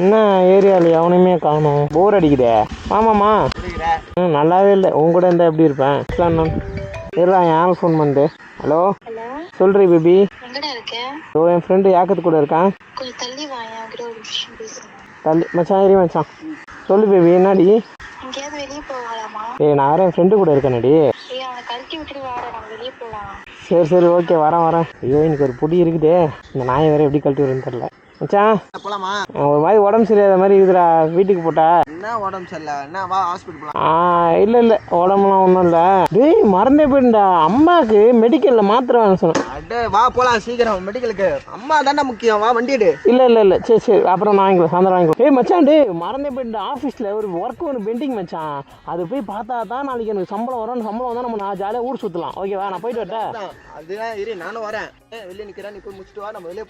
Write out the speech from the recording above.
என்ன ஏரியாவில் எவனையுமே காணும். போர் அடிக்குதே. ஆமாம்மா. ம் நல்லாவே இல்லை. உன் கூட இருந்தால் எப்படி இருப்பேன்? இருடா என் ஆள் ஃபோன் பண்ணுது ஹலோ ஹலோ சொல்றி பேபி. ஓ என் ஃப்ரெண்டு யாக்கத்து கூட இருக்கான். தள்ளி மச்சான் ஏறி மச்சான். சொல்லு பேபி என்னடி? எங்கேயாவது வெளியே போகலாமா? ஏய் நான் வரேன் ஃப்ரெண்டு கூட இருக்கேனடி. சரி சரி ஓகே வரேன் வரேன். ஐயோ எனக்கு ஒரு பொடி இருக்குதே. இந்த நாயை வேற எப்படி கழட்டி வரும்னு தெரில மச்சான். போலாமா? ஒரு மாதிரி உடம்பு சரியாத மாதிரி இருக்குதுடா வீட்டுக்கு போட்டா. என்ன உடம்பு சரியில்லை? என்ன வா ஹாஸ்பிட்டல் ஆ இல்லை இல்லை. உடம்புலாம் ஒன்றும் இல்லை. டேய் மறந்தே போயிட்டா அம்மாவுக்கு மெடிக்கலில் மாத்திரை வாங்க சொன்னேன். அடே வா போலாம் சீக்கிரம். மெடிக்கலுக்கு அம்மா தானே முக்கியம். வா வண்டி எடு. இல்லை இல்லை இல்லை. சரி சரி. அப்புறம் நான் வாங்கிக்கலாம் சாயந்தரம் வாங்கிக்கலாம் ஏய் மச்சான் டேய் மறந்தே போயிட்டா ஆஃபீஸில் ஒரு ஒர்க் ஒன்று பெண்டிங் மச்சான். அது போய் பார்த்தா தான் நாளைக்கு எனக்கு சம்பளம் வரும் சம்பளம் வந்தால் நம்ம நான் ஜாலியாக ஊர் சுற்றலாம் ஓகேவா நான் போயிட்டு வரட்டேன் அதுதான் இரு. நானும் வரேன். வெளியே நிக்கிறேன். நீ போய் முடிச்சுட்டு வா. நம்ம வெளியே